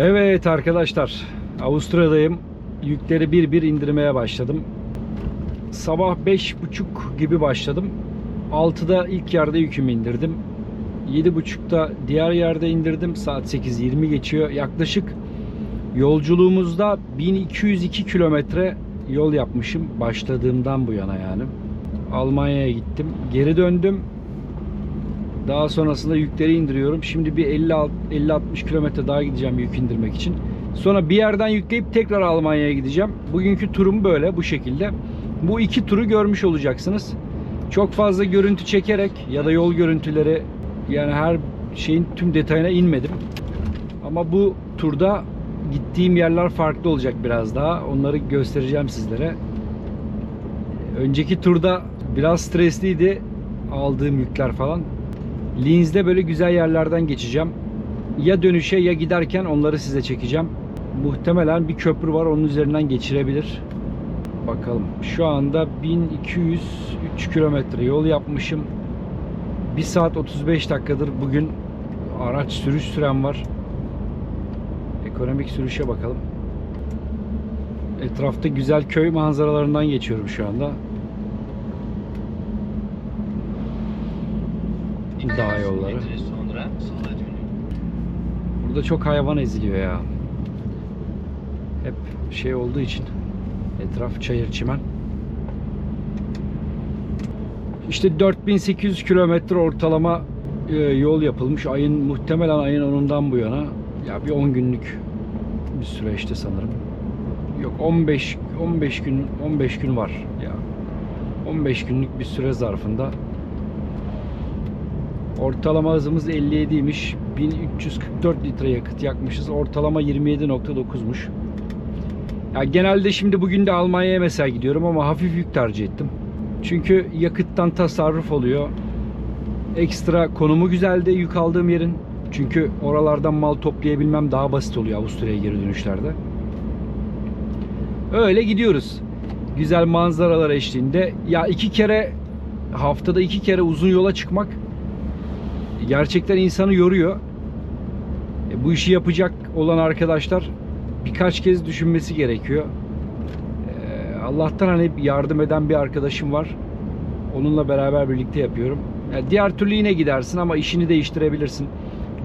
Evet arkadaşlar Avusturya'dayım. Yükleri bir bir indirmeye başladım. Sabah 5.30 gibi başladım. 6'da ilk yerde yükümü indirdim. 7.30'da diğer yerde indirdim. Saat 8.20 geçiyor. Yaklaşık yolculuğumuzda 1202 kilometre yol yapmışım. Başladığımdan bu yana yani. Almanya'ya gittim. Geri döndüm. Daha sonrasında yükleri indiriyorum. Şimdi bir 50-60 kilometre daha gideceğim yük indirmek için. Sonra bir yerden yükleyip tekrar Almanya'ya gideceğim. Bugünkü turum böyle bu şekilde. Bu iki turu görmüş olacaksınız. Çok fazla görüntü çekerek ya da yol görüntüleri yani her şeyin tüm detayına inmedim. Ama bu turda gittiğim yerler farklı olacak biraz daha. Onları göstereceğim sizlere. Önceki turda biraz stresliydi aldığım yükler falan. Linz'de böyle güzel yerlerden geçeceğim. Ya dönüşe ya giderken onları size çekeceğim. Muhtemelen bir köprü var onun üzerinden geçirebilir. Bakalım. Şu anda 1203 kilometre yol yapmışım. 1 saat 35 dakikadır bugün araç sürüş süren var. Ekonomik sürüşe bakalım. Etrafta güzel köy manzaralarından geçiyorum şu anda. Yolları. sonra sola dönün. Burada çok hayvan eziliyor ya. Hep şey olduğu için. Etraf çayır çimen. İşte 4800 kilometre ortalama e, yol yapılmış. Ayın muhtemelen ayın 10'undan bu yana. Ya bir 10 günlük bir süreçte sanırım. Yok 15 15 gün 15 gün var ya. 15 günlük bir süre zarfında Ortalama hızımız 57'ymiş. 1344 litre yakıt yakmışız. Ortalama 27.9'muş. Ya genelde şimdi bugün de Almanya'ya mesela gidiyorum ama hafif yük tercih ettim. Çünkü yakıttan tasarruf oluyor. Ekstra konumu güzeldi yük aldığım yerin. Çünkü oralardan mal toplayabilmem daha basit oluyor Avusturya'ya geri dönüşlerde. Öyle gidiyoruz. Güzel manzaralar eşliğinde. Ya iki kere haftada iki kere uzun yola çıkmak gerçekten insanı yoruyor. E, bu işi yapacak olan arkadaşlar birkaç kez düşünmesi gerekiyor. E, Allah'tan hani yardım eden bir arkadaşım var. Onunla beraber birlikte yapıyorum. Ya diğer türlü yine gidersin ama işini değiştirebilirsin.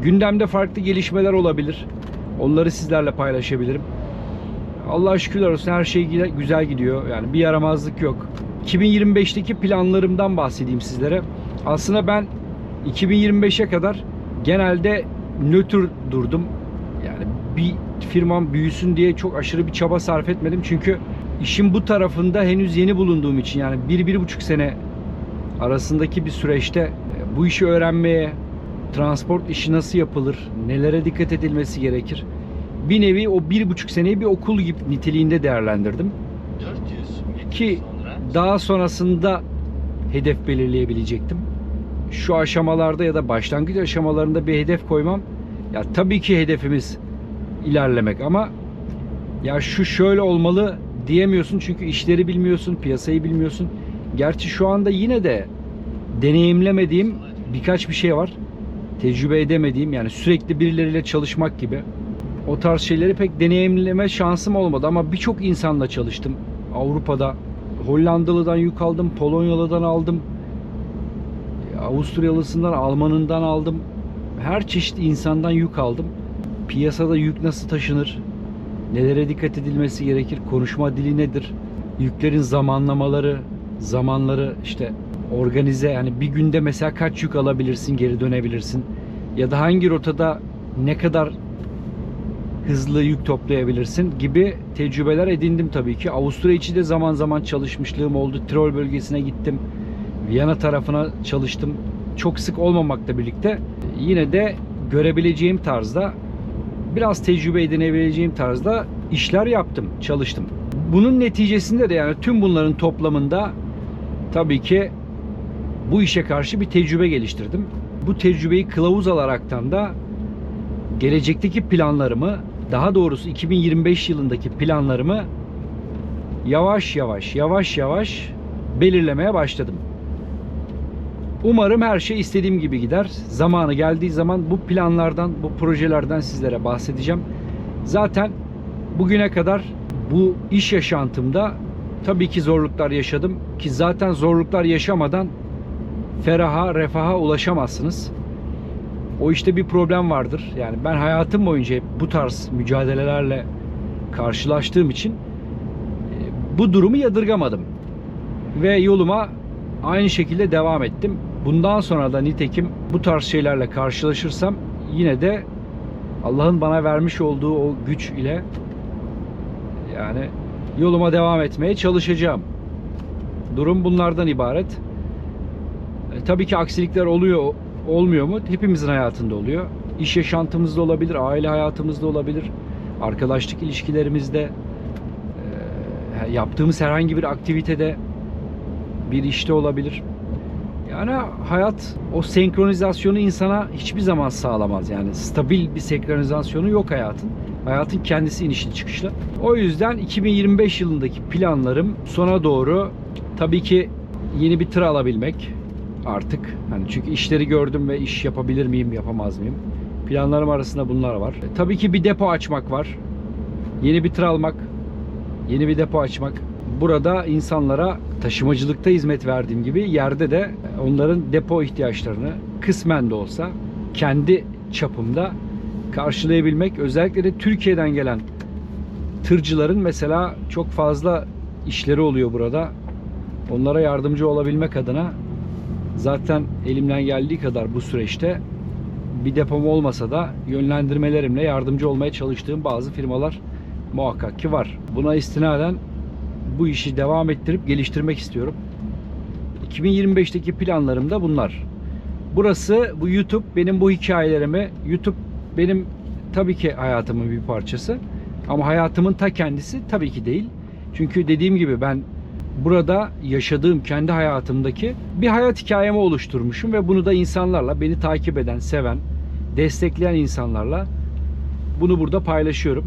Gündemde farklı gelişmeler olabilir. Onları sizlerle paylaşabilirim. Allah'a şükürler olsun her şey güzel gidiyor. Yani bir yaramazlık yok. 2025'teki planlarımdan bahsedeyim sizlere. Aslında ben 2025'e kadar genelde nötr durdum. Yani bir firmam büyüsün diye çok aşırı bir çaba sarf etmedim. Çünkü işin bu tarafında henüz yeni bulunduğum için yani bir, bir buçuk sene arasındaki bir süreçte e, bu işi öğrenmeye, transport işi nasıl yapılır, nelere dikkat edilmesi gerekir. Bir nevi o bir buçuk seneyi bir okul gibi niteliğinde değerlendirdim. 400 metre Ki sonra daha sonrasında hedef belirleyebilecektim. Şu aşamalarda ya da başlangıç aşamalarında bir hedef koymam. Ya tabii ki hedefimiz ilerlemek ama ya şu şöyle olmalı diyemiyorsun çünkü işleri bilmiyorsun, piyasayı bilmiyorsun. Gerçi şu anda yine de deneyimlemediğim birkaç bir şey var. Tecrübe edemediğim yani sürekli birileriyle çalışmak gibi. O tarz şeyleri pek deneyimleme şansım olmadı ama birçok insanla çalıştım. Avrupa'da Hollandalı'dan yük aldım, Polonyalı'dan aldım. Avusturyalısından, Almanından aldım. Her çeşit insandan yük aldım. Piyasada yük nasıl taşınır? Nelere dikkat edilmesi gerekir? Konuşma dili nedir? Yüklerin zamanlamaları, zamanları işte organize yani bir günde mesela kaç yük alabilirsin, geri dönebilirsin? Ya da hangi rotada ne kadar hızlı yük toplayabilirsin gibi tecrübeler edindim tabii ki. Avusturya içi de zaman zaman çalışmışlığım oldu. Tirol bölgesine gittim. Viyana tarafına çalıştım. Çok sık olmamakla birlikte yine de görebileceğim tarzda biraz tecrübe edinebileceğim tarzda işler yaptım, çalıştım. Bunun neticesinde de yani tüm bunların toplamında tabii ki bu işe karşı bir tecrübe geliştirdim. Bu tecrübeyi kılavuz alaraktan da gelecekteki planlarımı daha doğrusu 2025 yılındaki planlarımı yavaş yavaş yavaş yavaş belirlemeye başladım. Umarım her şey istediğim gibi gider. Zamanı geldiği zaman bu planlardan, bu projelerden sizlere bahsedeceğim. Zaten bugüne kadar bu iş yaşantımda tabii ki zorluklar yaşadım ki zaten zorluklar yaşamadan feraha, refaha ulaşamazsınız. O işte bir problem vardır. Yani ben hayatım boyunca hep bu tarz mücadelelerle karşılaştığım için e, bu durumu yadırgamadım. Ve yoluma aynı şekilde devam ettim. Bundan sonra da nitekim bu tarz şeylerle karşılaşırsam yine de Allah'ın bana vermiş olduğu o güç ile yani yoluma devam etmeye çalışacağım. Durum bunlardan ibaret. E, tabii ki aksilikler oluyor, olmuyor mu? Hepimizin hayatında oluyor. İş yaşantımızda olabilir, aile hayatımızda olabilir, arkadaşlık ilişkilerimizde, e, yaptığımız herhangi bir aktivitede, bir işte olabilir. Yani hayat o senkronizasyonu insana hiçbir zaman sağlamaz. Yani stabil bir senkronizasyonu yok hayatın. Hayatın kendisi inişli çıkışlı. O yüzden 2025 yılındaki planlarım sona doğru tabii ki yeni bir tır alabilmek artık. Hani çünkü işleri gördüm ve iş yapabilir miyim, yapamaz mıyım? Planlarım arasında bunlar var. E, Tabii ki bir depo açmak var. Yeni bir tır almak, yeni bir depo açmak. Burada insanlara taşımacılıkta hizmet verdiğim gibi yerde de onların depo ihtiyaçlarını kısmen de olsa kendi çapımda karşılayabilmek. Özellikle de Türkiye'den gelen tırcıların mesela çok fazla işleri oluyor burada. Onlara yardımcı olabilmek adına zaten elimden geldiği kadar bu süreçte bir depom olmasa da yönlendirmelerimle yardımcı olmaya çalıştığım bazı firmalar muhakkak ki var. Buna istinaden bu işi devam ettirip geliştirmek istiyorum. 2025'teki planlarım da bunlar. Burası bu YouTube benim bu hikayelerimi YouTube benim tabii ki hayatımın bir parçası ama hayatımın ta kendisi tabii ki değil. Çünkü dediğim gibi ben burada yaşadığım kendi hayatımdaki bir hayat hikayemi oluşturmuşum ve bunu da insanlarla beni takip eden, seven, destekleyen insanlarla bunu burada paylaşıyorum.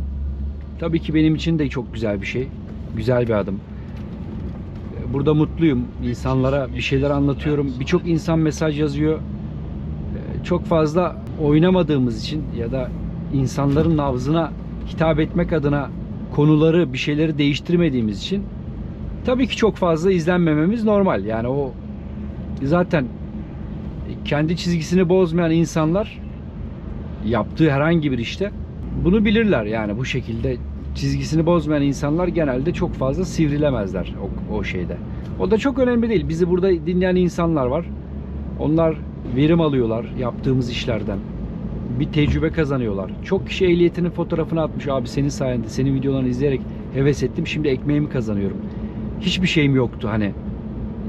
Tabii ki benim için de çok güzel bir şey. Güzel bir adım. Burada mutluyum. İnsanlara bir şeyler anlatıyorum. Birçok insan mesaj yazıyor. Ee, Çok fazla oynamadığımız için ya da insanların nabzına hitap etmek adına konuları, bir şeyleri değiştirmediğimiz için tabii ki çok fazla izlenmememiz normal. Yani o zaten kendi çizgisini bozmayan insanlar yaptığı herhangi bir işte bunu bilirler yani bu şekilde çizgisini bozmayan insanlar genelde çok fazla sivrilemezler o, o şeyde. O da çok önemli değil. Bizi burada dinleyen insanlar var. Onlar verim alıyorlar yaptığımız işlerden. Bir tecrübe kazanıyorlar. Çok kişi ehliyetinin fotoğrafını atmış. Abi senin sayende, senin videolarını izleyerek heves ettim. Şimdi ekmeğimi kazanıyorum. Hiçbir şeyim yoktu hani.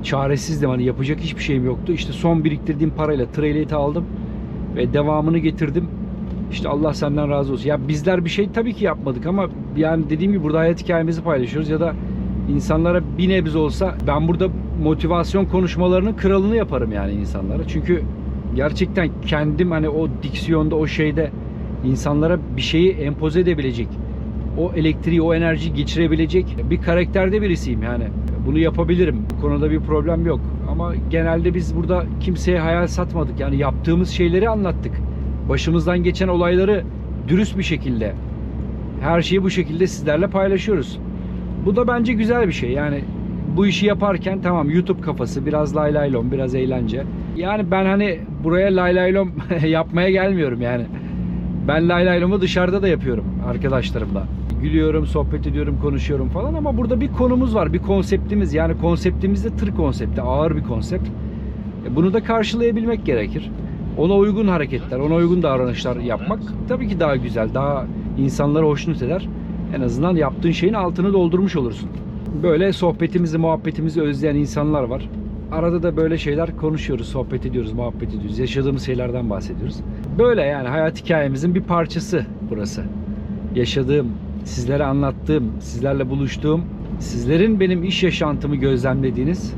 Çaresizdim hani yapacak hiçbir şeyim yoktu. İşte son biriktirdiğim parayla tır ehliyeti aldım. Ve devamını getirdim. İşte Allah senden razı olsun. Ya bizler bir şey tabii ki yapmadık ama yani dediğim gibi burada hayat hikayemizi paylaşıyoruz ya da insanlara bir nebze olsa ben burada motivasyon konuşmalarının kralını yaparım yani insanlara. Çünkü gerçekten kendim hani o diksiyonda o şeyde insanlara bir şeyi empoze edebilecek o elektriği, o enerjiyi geçirebilecek bir karakterde birisiyim yani. Bunu yapabilirim. Bu konuda bir problem yok. Ama genelde biz burada kimseye hayal satmadık. Yani yaptığımız şeyleri anlattık. Başımızdan geçen olayları dürüst bir şekilde her şeyi bu şekilde sizlerle paylaşıyoruz. Bu da bence güzel bir şey. Yani bu işi yaparken tamam YouTube kafası, biraz lay biraz eğlence. Yani ben hani buraya lay yapmaya gelmiyorum yani. Ben lay lay lomu dışarıda da yapıyorum arkadaşlarımla. Gülüyorum, sohbet ediyorum, konuşuyorum falan ama burada bir konumuz var, bir konseptimiz. Yani konseptimiz de tır konsepti, ağır bir konsept. E, Bunu da karşılayabilmek gerekir. Ona uygun hareketler, ona uygun davranışlar yapmak tabii ki daha güzel, daha insanları hoşnut eder. En azından yaptığın şeyin altını doldurmuş olursun. Böyle sohbetimizi, muhabbetimizi özleyen insanlar var. Arada da böyle şeyler konuşuyoruz, sohbet ediyoruz, muhabbet ediyoruz. Yaşadığımız şeylerden bahsediyoruz. Böyle yani hayat hikayemizin bir parçası burası. Yaşadığım, sizlere anlattığım, sizlerle buluştuğum, sizlerin benim iş yaşantımı gözlemlediğiniz,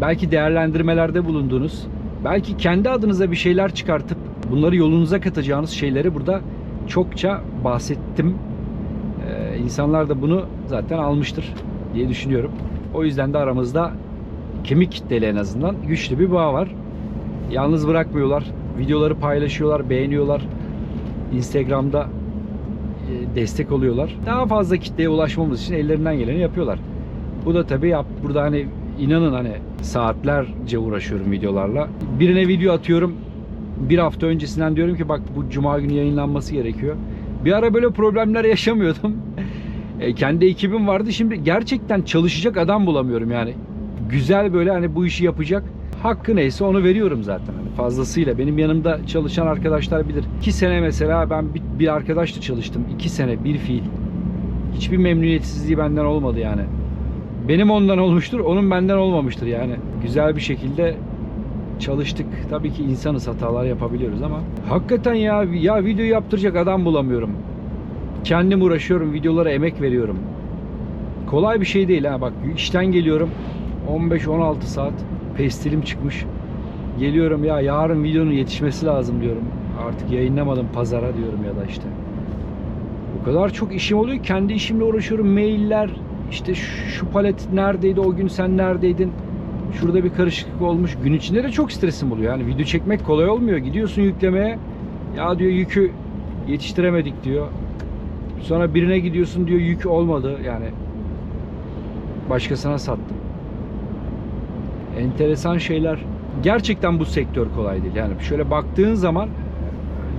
belki değerlendirmelerde bulunduğunuz, belki kendi adınıza bir şeyler çıkartıp bunları yolunuza katacağınız şeyleri burada çokça bahsettim. Ee, insanlar da bunu zaten almıştır diye düşünüyorum. O yüzden de aramızda kemik kitleli en azından güçlü bir bağ var. Yalnız bırakmıyorlar. Videoları paylaşıyorlar, beğeniyorlar. Instagram'da e, destek oluyorlar. Daha fazla kitleye ulaşmamız için ellerinden geleni yapıyorlar. Bu da tabii yap, burada hani inanın hani saatlerce uğraşıyorum videolarla. Birine video atıyorum. Bir hafta öncesinden diyorum ki bak bu cuma günü yayınlanması gerekiyor. Bir ara böyle problemler yaşamıyordum. E, kendi ekibim vardı. Şimdi gerçekten çalışacak adam bulamıyorum yani. Güzel böyle hani bu işi yapacak. Hakkı neyse onu veriyorum zaten. Hani fazlasıyla. Benim yanımda çalışan arkadaşlar bilir. İki sene mesela ben bir, bir arkadaşla çalıştım. İki sene bir fiil. Hiçbir memnuniyetsizliği benden olmadı yani. Benim ondan olmuştur, onun benden olmamıştır yani. Güzel bir şekilde çalıştık. Tabii ki insanız hatalar yapabiliyoruz ama hakikaten ya ya video yaptıracak adam bulamıyorum. Kendim uğraşıyorum, videolara emek veriyorum. Kolay bir şey değil ha bak işten geliyorum 15-16 saat pestilim çıkmış. Geliyorum ya yarın videonun yetişmesi lazım diyorum. Artık yayınlamadım pazara diyorum ya da işte. O kadar çok işim oluyor kendi işimle uğraşıyorum. Mailler işte şu, palet neredeydi o gün sen neredeydin? Şurada bir karışıklık olmuş. Gün içinde de çok stresim oluyor. Yani video çekmek kolay olmuyor. Gidiyorsun yüklemeye. Ya diyor yükü yetiştiremedik diyor. Sonra birine gidiyorsun diyor yük olmadı. Yani başkasına sattım. Enteresan şeyler. Gerçekten bu sektör kolay değil. Yani şöyle baktığın zaman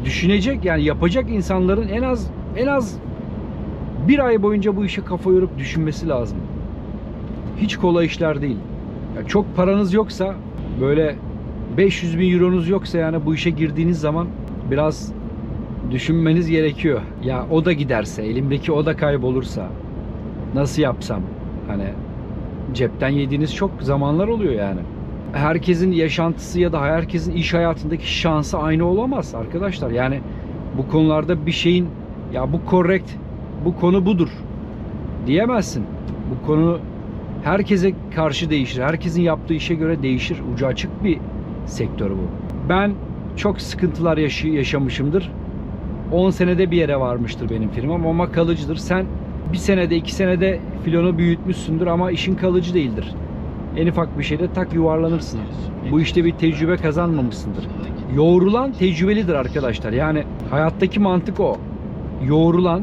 düşünecek yani yapacak insanların en az en az bir ay boyunca bu işe kafa yorup düşünmesi lazım. Hiç kolay işler değil. Ya çok paranız yoksa böyle 500 bin euronuz yoksa yani bu işe girdiğiniz zaman biraz düşünmeniz gerekiyor. Ya o da giderse, elimdeki o da kaybolursa nasıl yapsam? Hani cepten yediğiniz çok zamanlar oluyor yani. Herkesin yaşantısı ya da herkesin iş hayatındaki şansı aynı olamaz arkadaşlar. Yani bu konularda bir şeyin ya bu korrekt, bu konu budur diyemezsin. Bu konu herkese karşı değişir. Herkesin yaptığı işe göre değişir. Ucu açık bir sektör bu. Ben çok sıkıntılar yaşı- yaşamışımdır. 10 senede bir yere varmıştır benim firmam ama kalıcıdır. Sen bir senede iki senede filonu büyütmüşsündür ama işin kalıcı değildir. En ufak bir şeyde tak yuvarlanırsın. Bu işte bir tecrübe kazanmamışsındır. Yoğrulan tecrübelidir arkadaşlar. Yani hayattaki mantık o. Yoğrulan,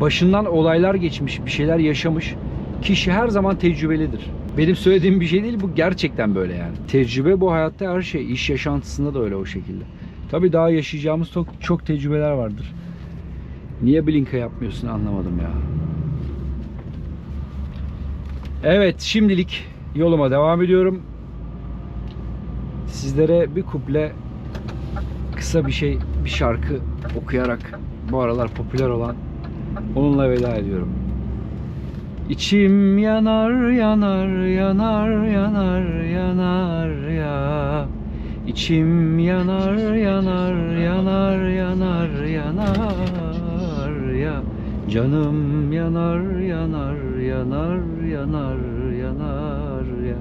başından olaylar geçmiş, bir şeyler yaşamış kişi her zaman tecrübelidir. Benim söylediğim bir şey değil bu gerçekten böyle yani. Tecrübe bu hayatta her şey. İş yaşantısında da öyle o şekilde. Tabii daha yaşayacağımız çok, çok tecrübeler vardır. Niye blinka yapmıyorsun anlamadım ya. Evet şimdilik yoluma devam ediyorum. Sizlere bir kuple kısa bir şey bir şarkı okuyarak bu aralar popüler olan onunla veda ediyorum. İçim yanar yanar yanar yanar yanar ya İçim yanar yanar yanar yanar yanar ya Canım yanar yanar yanar yanar yanar ya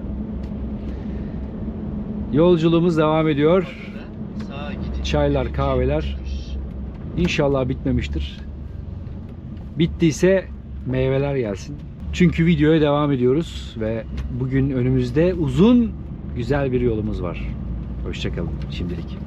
Yolculuğumuz devam ediyor. Çaylar, kahveler. İnşallah bitmemiştir. Bittiyse meyveler gelsin. Çünkü videoya devam ediyoruz ve bugün önümüzde uzun güzel bir yolumuz var. Hoşçakalın şimdilik.